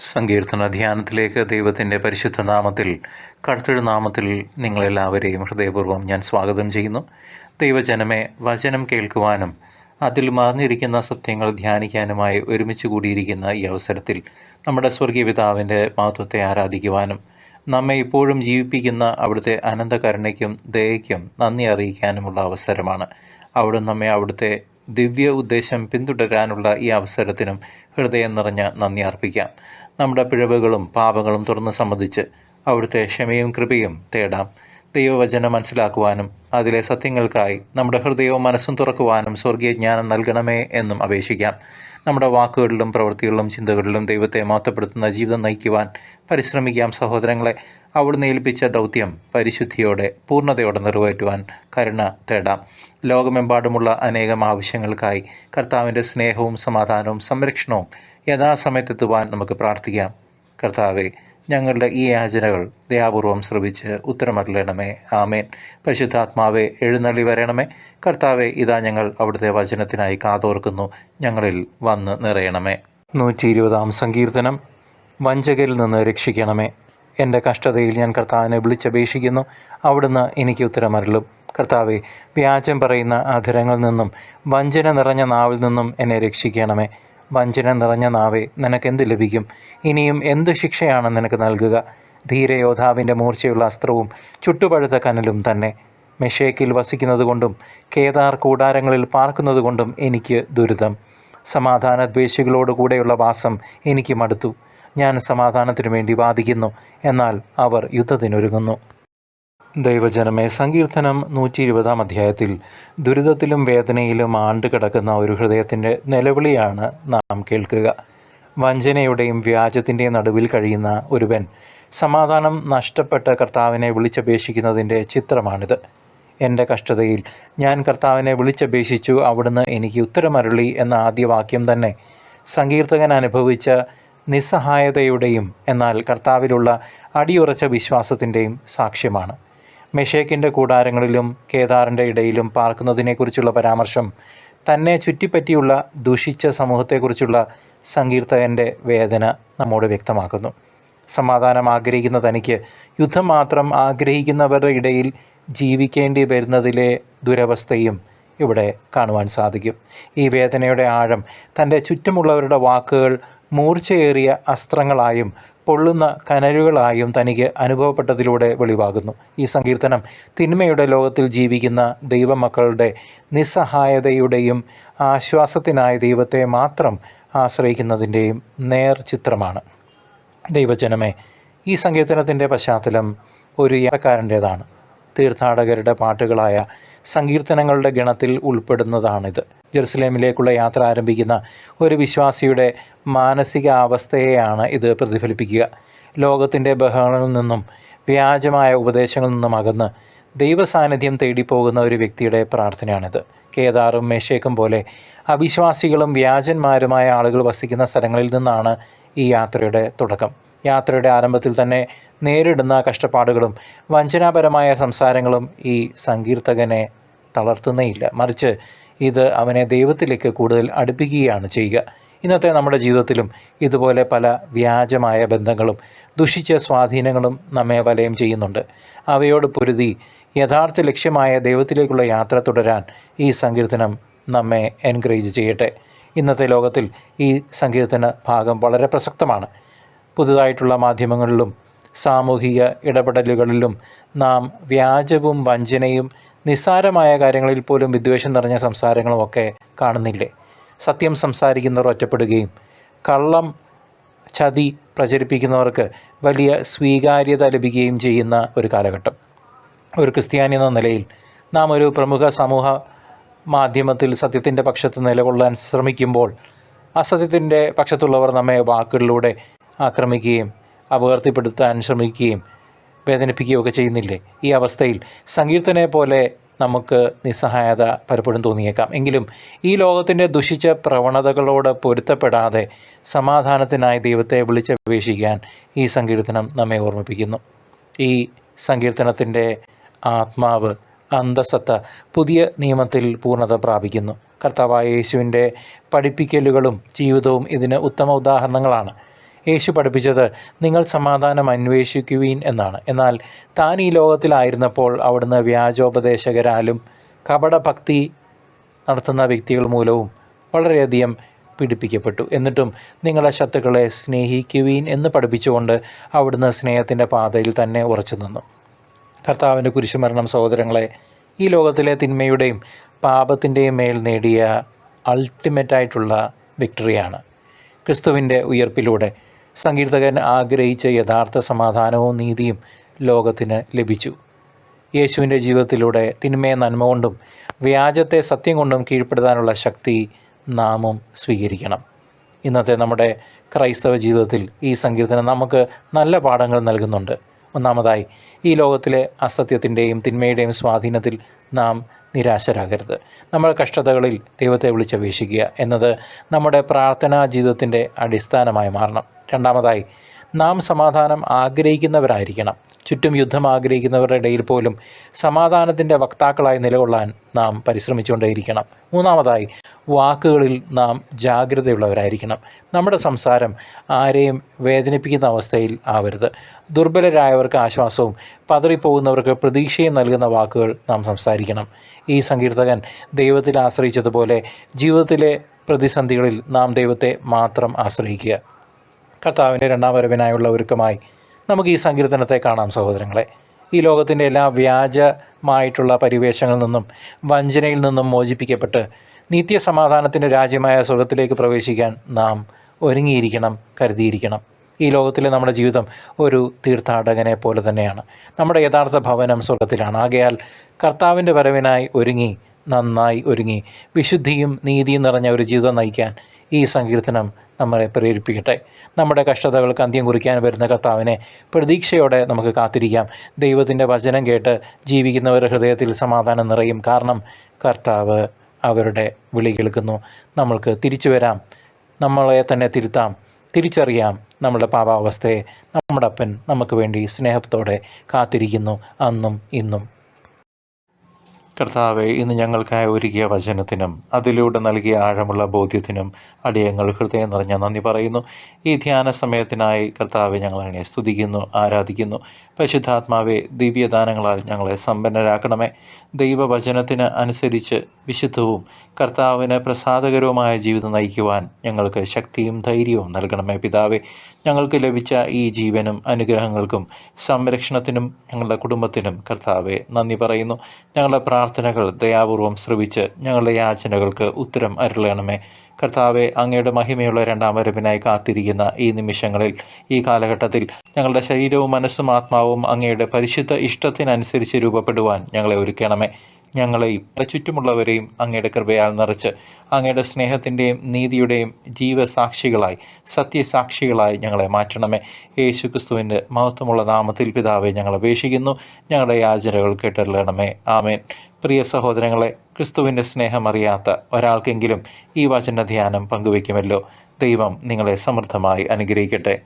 സങ്കീർത്തന ധ്യാനത്തിലേക്ക് ദൈവത്തിന്റെ പരിശുദ്ധ നാമത്തിൽ കടുത്തൊരു നാമത്തിൽ നിങ്ങളെല്ലാവരെയും ഹൃദയപൂർവം ഞാൻ സ്വാഗതം ചെയ്യുന്നു. ദൈവജനമെ വചനം കേൾക്കുവാനും അതിൽ മറഞ്ഞിരിക്കുന്ന സത്യങ്ങൾ ധ്യാനിക്കാനുമായി ഒരുമിച്ച് കൂടിയിരിക്കുന്ന ഈ അവസരത്തിൽ നമ്മുടെ സ്വർഗീയ പിതാവിന്റെ മഹത്വത്തെ ആരാധിക്കുവാനും നമ്മെ ഇപ്പോഴും ജീവിപ്പിക്കുന്ന അവിടുത്തെ അനന്തകരുണയ്ക്കും ദയയ്ക്കും നന്ദി അറിയിക്കാനുമുള്ള അവസരമാണ്. അവിടെ നമ്മെ അവിടുത്തെ ദിവ്യ ഉദ്ദേശം പിന്തുടരാനുള്ള ഈ അവസരത്തിനും ഹൃദയം നിറഞ്ഞ നന്ദി അർപ്പിക്കാം. നമ്മുടെ പിഴവുകളും പാപങ്ങളും തുറന്ന് സമ്മതിച്ച് അവിടുത്തെ ക്ഷമയും കൃപയും തേടാം. ദൈവവചനം മനസ്സിലാക്കുവാനും അതിലെ സത്യങ്ങൾക്കായി നമ്മുടെ ഹൃദയവും മനസ്സും തുറക്കുവാനും സ്വർഗീയ ജ്ഞാനം നൽകണമേ എന്നും അപേക്ഷിക്കാം. നമ്മുടെ വാക്കുകളിലും പ്രവൃത്തികളിലും ചിന്തകളിലും ദൈവത്തെ മാറ്റപ്പെടുത്തുന്ന ജീവിതം നയിക്കുവാൻ പരിശ്രമിക്കാം സഹോദരങ്ങളെ. അവിടുന്ന് ഏൽപ്പിച്ച ദൗത്യം പരിശുദ്ധിയോടെ പൂർണതയോടെ നിറവേറ്റുവാൻ കരുണ തേടാം. ലോകമെമ്പാടുമുള്ള അനേകം ആവശ്യങ്ങൾക്കായി കർത്താവിന്റെ സ്നേഹവും സമാധാനവും സംരക്ഷണവും യഥാസമയത്തെത്തുവാൻ നമുക്ക് പ്രാർത്ഥിക്കാം. കർത്താവെ ഞങ്ങളുടെ ഈ യാചനകൾ ദയാപൂർവം ശ്രവിച്ച് ഉത്തരമറിയണമേ ആമേൻ. പരിശുദ്ധാത്മാവെ എഴുന്നള്ളി വരണമേ. കർത്താവെ ഇതാ ഞങ്ങൾ അവിടുത്തെ വചനത്തിനായി കാതോർക്കുന്നു. ഞങ്ങളിൽ വന്ന് നിറയണമേ. നൂറ്റി ഇരുപതാം സങ്കീർത്തനം. വഞ്ചകരിൽ നിന്ന് രക്ഷിക്കണമേ. എന്റെ കഷ്ടതയിൽ ഞാൻ കർത്താവിനെ വിളിച്ചപേക്ഷിക്കുന്നു. അവിടുന്ന് എനിക്ക് ഉത്തരമറിലും കർത്താവെ വ്യാജം പറയുന്ന അധരങ്ങളിൽ നിന്നും വഞ്ചന നിറഞ്ഞ നാവിൽ നിന്നും എന്നെ രക്ഷിക്കണമേ. വഞ്ചന നിറഞ്ഞ നാവേ നിനക്കെന്ത് ലഭിക്കും? ഇനിയും എന്ത് ശിക്ഷയാണ് നിനക്ക് നൽകുക? ധീരയോദ്ധാവിന്റെ മൂർച്ചയുള്ള അസ്ത്രവും ചുട്ടുപഴുത്ത കനലും തന്നെ. മെഷേക്കിൽ വസിക്കുന്നതുകൊണ്ടും കേദാർ കൂടാരങ്ങളിൽ പാർക്കുന്നതുകൊണ്ടും എനിക്ക് ദുരിതം. സമാധാനദ്വേഷികളോട് കൂടെയുള്ള വാസം എനിക്ക് മടുത്തു. ഞാൻ സമാധാനത്തിനു വേണ്ടി വാദിക്കുന്നു എന്നാൽ അവർ യുദ്ധത്തിനൊരുങ്ങുന്നു. ദൈവജനമേ സങ്കീർത്തനം നൂറ്റി ഇരുപതാം അധ്യായത്തിൽ ദുരിതത്തിലും വേദനയിലും ആണ്ട് കിടക്കുന്ന ഒരു ഹൃദയത്തിന്റെ നിലവിളിയാണ് നാം കേൾക്കുക. വഞ്ചനയുടെയും വ്യാജത്തിന്റെയും നടുവിൽ കഴിയുന്ന ഒരുവൻ സമാധാനം നഷ്ടപ്പെട്ട കർത്താവിനെ വിളിച്ചപേക്ഷിക്കുന്നതിന്റെ ചിത്രമാണിത്. എന്റെ കഷ്ടതയിൽ ഞാൻ കർത്താവിനെ വിളിച്ചപേക്ഷിച്ചു അവിടുന്ന് എനിക്ക് ഉത്തരമരുളി എന്ന ആദ്യവാക്യം തന്നെ. സങ്കീർത്തകൻ അനുഭവിച്ച നിസ്സഹായതയുടെയും എന്നാൽ കർത്താവിലുള്ള അടിയുറച്ച വിശ്വാസത്തിന്റെയും സാക്ഷ്യമാണ്. മെഷേക്കിന്റെ കൂടാരങ്ങളിലും കേദാറിന്റെ ഇടയിലും പാർക്കുന്നതിനെക്കുറിച്ചുള്ള പരാമർശം തന്നെ ചുറ്റിപ്പറ്റിയുള്ള ദുഷിച്ച സമൂഹത്തെക്കുറിച്ചുള്ള സങ്കീർത്തകന്റെ വേദന നമ്മോട് വ്യക്തമാക്കുന്നു. സമാധാനം ആഗ്രഹിക്കുന്ന തനിക്ക് യുദ്ധം മാത്രം ആഗ്രഹിക്കുന്നവരുടെ ഇടയിൽ ജീവിക്കേണ്ടി വരുന്നതിലെ ദുരവസ്ഥയും ഇവിടെ കാണുവാൻ സാധിക്കും. ഈ വേദനയുടെ ആഴം തന്റെ ചുറ്റുമുള്ളവരുടെ വാക്കുകൾ മൂർച്ചയേറിയ അസ്ത്രങ്ങളായും പൊള്ളുന്ന കനലുകളായും തനിക്ക് അനുഭവപ്പെട്ടതിലൂടെ വെളിവാകുന്നു. ഈ സങ്കീർത്തനം തിന്മയുടെ ലോകത്തിൽ ജീവിക്കുന്ന ദൈവമക്കളുടെ നിസ്സഹായതയുടെയും ആശ്വാസത്തിനായ ദൈവത്തെ മാത്രം ആശ്രയിക്കുന്നതിന്റെയും നേർ ചിത്രമാണ്. ദൈവജനമേ ഈ സങ്കീർത്തനത്തിന്റെ പശ്ചാത്തലം ഒരു യാത്രക്കാരന്റേതാണ്. തീർത്ഥാടകരുടെ പാട്ടുകളായ സങ്കീർത്തനങ്ങളുടെ ഗണത്തിൽ ഉൾപ്പെടുന്നതാണിത്. ജെറുസലേമിലേക്കുള്ള യാത്ര ആരംഭിക്കുന്ന ഒരു വിശ്വാസിയുടെ മാനസികാവസ്ഥയെയാണ് ഇത് പ്രതിഫലിപ്പിക്കുക. ലോകത്തിന്റെ ബഹളങ്ങളിൽ നിന്നും വ്യാജമായ ഉപദേശങ്ങളിൽ നിന്നും അകന്ന് ദൈവസാന്നിധ്യം തേടിപ്പോകുന്ന ഒരു വ്യക്തിയുടെ പ്രാർത്ഥനയാണിത്. കേദാറും മേശേക്കും പോലെ അവിശ്വാസികളും വ്യാജന്മാരുമായ ആളുകൾ വസിക്കുന്ന സ്ഥലങ്ങളിൽ നിന്നാണ് ഈ യാത്രയുടെ തുടക്കം. യാത്രയുടെ ആരംഭത്തിൽ തന്നെ നേരിടുന്ന കഷ്ടപ്പാടുകളും വഞ്ചനാപരമായ സംസാരങ്ങളും ഈ സങ്കീർത്തകനെ തളർത്തുന്നേയില്ല. മറിച്ച് ഇത് അവനെ ദൈവത്തിലേക്ക് കൂടുതൽ അടുപ്പിക്കുകയാണ് ചെയ്യുക. ഇന്നത്തെ നമ്മുടെ ജീവിതത്തിലും ഇതുപോലെ പല വ്യാജമായ ബന്ധങ്ങളും ദുഷിച്ച സ്വാധീനങ്ങളും നമ്മെ വലയം ചെയ്യുന്നുണ്ട്. അവയോട് പൊരുതി യഥാർത്ഥ ലക്ഷ്യമായ ദൈവത്തിലേക്കുള്ള യാത്ര തുടരാൻ ഈ സങ്കീർത്തനം നമ്മെ എൻകറേജ് ചെയ്യട്ടെ. ഇന്നത്തെ ലോകത്തിൽ ഈ സങ്കീർത്തന ഭാഗം വളരെ പ്രസക്തമാണ്. പുതുതായിട്ടുള്ള മാധ്യമങ്ങളിലും സാമൂഹിക ഇടപെടലുകളിലും നാം വ്യാജവും വഞ്ചനയും നിസ്സാരമായ കാര്യങ്ങളിൽ പോലും വിദ്വേഷം നിറഞ്ഞ സംസാരങ്ങളും ഒക്കെ കാണുന്നില്ലേ? സത്യം സംസാരിക്കുന്നവർ ഒറ്റപ്പെടുകയും കള്ളം ചതി പ്രചരിപ്പിക്കുന്നവർക്ക് വലിയ സ്വീകാര്യത ലഭിക്കുകയും ചെയ്യുന്ന ഒരു കാലഘട്ടം. ഒരു ക്രിസ്ത്യാനി എന്ന നിലയിൽ നാം ഒരു പ്രമുഖ സമൂഹ മാധ്യമത്തിൽ സത്യത്തിന്റെ പക്ഷത്ത് നിലകൊള്ളാൻ ശ്രമിക്കുമ്പോൾ അസത്യത്തിന്റെ പക്ഷത്തുള്ളവർ നമ്മെ വാക്കുകളിലൂടെ ആക്രമിക്കുകയും അപകീർത്തിപ്പെടുത്താൻ ശ്രമിക്കുകയും വേദനിപ്പിക്കുകയൊക്കെ ചെയ്യുന്നില്ലേ? ഈ അവസ്ഥയിൽ സങ്കീർത്തനെ പോലെ നമുക്ക് നിസ്സഹായത പലപ്പോഴും തോന്നിയേക്കാം. എങ്കിലും ഈ ലോകത്തിന്റെ ദുഷിച്ച പ്രവണതകളോട് പൊരുത്തപ്പെടാതെ സമാധാനത്തിനായി ദൈവത്തെ വിളിച്ചപേക്ഷിക്കാൻ ഈ സങ്കീർത്തനം നമ്മെ ഓർമ്മിപ്പിക്കുന്നു. ഈ സങ്കീർത്തനത്തിന്റെ ആത്മാവ് അന്തസത്ത പുതിയ നിയമത്തിൽ പൂർണത പ്രാപിക്കുന്നു. കർത്താവായ യേശുവിന്റെ പഠിപ്പിക്കലുകളും ജീവിതവും ഇതിന് ഉത്തമ ഉദാഹരണങ്ങളാണ്. യേശു പഠിപ്പിച്ചത് നിങ്ങൾ സമാധാനം അന്വേഷിക്കുവീൻ എന്നാണ്. എന്നാൽ താൻ ഈ ലോകത്തിലായിരുന്നപ്പോൾ അവിടുന്ന് വ്യാജോപദേശകരാലും കപടഭക്തി നടത്തുന്ന വ്യക്തികൾ മൂലവും വളരെയധികം പീഡിപ്പിക്കപ്പെട്ടു. എന്നിട്ടും നിങ്ങളെ ശത്രുക്കളെ സ്നേഹിക്കുവീൻ എന്ന് പഠിപ്പിച്ചുകൊണ്ട് അവിടുന്ന് സ്നേഹത്തിന്റെ പാതയിൽ തന്നെ ഉറച്ചു നിന്നു. കർത്താവിന്റെ കുരിശുമരണം സഹോദരങ്ങളെ ഈ ലോകത്തിലെ തിന്മയുടെയും പാപത്തിന്റെയും മേൽ നേടിയ അൾട്ടിമേറ്റായിട്ടുള്ള വിക്ടറിയാണ് ക്രിസ്തുവിന്റെ ഉയർപ്പിലൂടെ സങ്കീർത്തകൻ ആഗ്രഹിച്ച യഥാർത്ഥ സമാധാനവും നീതിയും ലോകത്തിന് ലഭിച്ചു. യേശുവിന്റെ ജീവിതത്തിലൂടെ തിന്മയെ നന്മ കൊണ്ടും വ്യാജത്തെ സത്യം കൊണ്ടും കീഴ്പ്പെടുത്താനുള്ള ശക്തി നാമും സ്വീകരിക്കണം. ഇന്നത്തെ നമ്മുടെ ക്രൈസ്തവ ജീവിതത്തിൽ ഈ സങ്കീർത്തനം നമുക്ക് നല്ല പാഠങ്ങൾ നൽകുന്നുണ്ട്. ഒന്നാമതായി ഈ ലോകത്തിലെ അസത്യത്തിന്റെയും തിന്മയുടെയും സ്വാധീനത്തിൽ നാം നിരാശരാകരുത്. നമ്മുടെ കഷ്ടതകളിൽ ദൈവത്തെ വിളിച്ചപേക്ഷിക്കുക എന്നത് നമ്മുടെ പ്രാർത്ഥനാ ജീവിതത്തിന്റെ അടിസ്ഥാനമായി മാറണം. രണ്ടാമതായി നാം സമാധാനം ആഗ്രഹിക്കുന്നവരായിരിക്കണം. ചുറ്റും യുദ്ധം ആഗ്രഹിക്കുന്നവരുടെ ഇടയിൽ പോലും സമാധാനത്തിന്റെ വക്താക്കളായി നിലകൊള്ളാൻ നാം പരിശ്രമിച്ചുകൊണ്ടേയിരിക്കണം. മൂന്നാമതായി വാക്കുകളിൽ നാം ജാഗ്രതയുള്ളവരായിരിക്കണം. നമ്മുടെ സംസാരം ആരെയും വേദനിപ്പിക്കുന്ന അവസ്ഥയിൽ ആവരുത്. ദുർബലരായവർക്ക് ആശ്വാസവും പതറിപ്പോകുന്നവർക്ക് പ്രതീക്ഷയും നൽകുന്ന വാക്കുകൾ നാം സംസാരിക്കണം. ഈ സങ്കീർത്തകൻ ദൈവത്തിൽ ആശ്രയിച്ചതുപോലെ ജീവിതത്തിലെ പ്രതിസന്ധികളിൽ നാം ദൈവത്തെ മാത്രം ആശ്രയിക്കുക. കർത്താവിന്റെ രണ്ടാം വരവിനായുള്ള ഒരുക്കമായി നമുക്ക് ഈ സങ്കീർത്തനത്തെ കാണാം സഹോദരങ്ങളെ. ഈ ലോകത്തിന്റെ എല്ലാ വ്യാജമായിട്ടുള്ള പരിവേഷങ്ങളിൽ നിന്നും വഞ്ചനയിൽ നിന്നും മോചിപ്പിക്കപ്പെട്ട് നിത്യസമാധാനത്തിന്റെ രാജ്യമായ സ്വർഗത്തിലേക്ക് പ്രവേശിക്കാൻ നാം ഒരുങ്ങിയിരിക്കണം കരുതിയിരിക്കണം. ഈ ലോകത്തിലെ നമ്മുടെ ജീവിതം ഒരു തീർത്ഥാടകനെ പോലെ തന്നെയാണ്. നമ്മുടെ യഥാർത്ഥ ഭവനം സ്വർഗത്തിലാണ്. ആകയാൽ കർത്താവിന്റെ വരവിനായി ഒരുങ്ങി നന്നായി ഒരുങ്ങി വിശുദ്ധിയും നീതിയും നിറഞ്ഞ ഒരു ജീവിതം നയിക്കാൻ ഈ സങ്കീർത്തനം നമ്മളെ പ്രേരിപ്പിക്കട്ടെ. നമ്മുടെ കഷ്ടതകൾക്ക് അന്ത്യം കുറിക്കാൻ വരുന്ന കർത്താവിനെ പ്രതീക്ഷയോടെ നമുക്ക് കാത്തിരിക്കാം. ദൈവത്തിന്റെ വചനം കേട്ട് ജീവിക്കുന്നവരുടെ ഹൃദയത്തിൽ സമാധാനം നിറയും. കാരണം കർത്താവ് അവരുടെ വിളി കേൾക്കുന്നു. നമ്മൾക്ക് തിരിച്ചു വരാം. നമ്മളെ തന്നെ തിരുത്താം. തിരിച്ചറിയാം നമ്മുടെ പാപാവസ്ഥയെ. നമ്മുടെ അപ്പൻ നമുക്ക് വേണ്ടി സ്നേഹത്തോടെ കാത്തിരിക്കുന്നു. അന്നും ഇന്നും. കർത്താവെ ഇന്ന് ഞങ്ങൾക്കായി ഒരുക്കിയ വചനത്തിനും അതിലൂടെ നൽകിയ ആഴമുള്ള ബോധ്യത്തിനും അടിയങ്ങൾ ഹൃദയം നിറഞ്ഞ നന്ദി പറയുന്നു. ഈ ധ്യാന സമയത്തിനായി കർത്താവെ ഞങ്ങൾ സ്തുതിക്കുന്നു ആരാധിക്കുന്നു. പരിശുദ്ധാത്മാവെ ദിവ്യദാനങ്ങളാൽ ഞങ്ങളെ സമ്പന്നരാക്കണമേ. ദൈവവചനത്തിന് അനുസരിച്ച് വിശുദ്ധവും കർത്താവിന് പ്രസാദകരവുമായ ജീവിതം നയിക്കുവാൻ ഞങ്ങൾക്ക് ശക്തിയും ധൈര്യവും നൽകണമേ പിതാവെ. ഞങ്ങൾക്ക് ലഭിച്ച ഈ ജീവനും അനുഗ്രഹങ്ങൾക്കും സംരക്ഷണത്തിനും ഞങ്ങളുടെ കുടുംബത്തിനും കർത്താവെ നന്ദി പറയുന്നു. ഞങ്ങളുടെ പ്രാർത്ഥനകൾ ദയാപൂർവം ശ്രവിച്ച് ഞങ്ങളുടെ യാചനകൾക്ക് ഉത്തരം അരുളണമേ. കർത്താവെ അങ്ങയുടെ മഹിമയുള്ള രണ്ടാം വരവിനായി കാത്തിരിക്കുന്ന ഈ നിമിഷങ്ങളിൽ ഈ കാലഘട്ടത്തിൽ ഞങ്ങളുടെ ശരീരവും മനസ്സും ആത്മാവും അങ്ങയുടെ പരിശുദ്ധ ഇഷ്ടത്തിനനുസരിച്ച് രൂപപ്പെടുവാൻ ഞങ്ങളെ ഒരുക്കണമേ. ഞങ്ങളെയും ചുറ്റുമുള്ളവരെയും അങ്ങയുടെ കൃപയാൽ നിറച്ച് അങ്ങയുടെ സ്നേഹത്തിന്റെയും നീതിയുടെയും ജീവസാക്ഷികളായി സത്യസാക്ഷികളായി ഞങ്ങളെ മാറ്റണമേ. യേശു ക്രിസ്തുവിന്റെ മഹത്വമുള്ള നാമത്തിൽ പിതാവെ ഞങ്ങൾ അപേക്ഷിക്കുന്നു. ഞങ്ങളുടെ യാചനകൾ കേട്ടറിയണമേ. ആമേൻ. പ്രിയ സഹോദരങ്ങളെ ക്രിസ്തുവിന്റെ സ്നേഹമറിയാത്ത ഒരാൾക്കെങ്കിലും ഈ വചന ധ്യാനം പങ്കുവയ്ക്കുമല്ലോ. ദൈവം നിങ്ങളെ സമൃദ്ധമായി അനുഗ്രഹിക്കട്ടെ.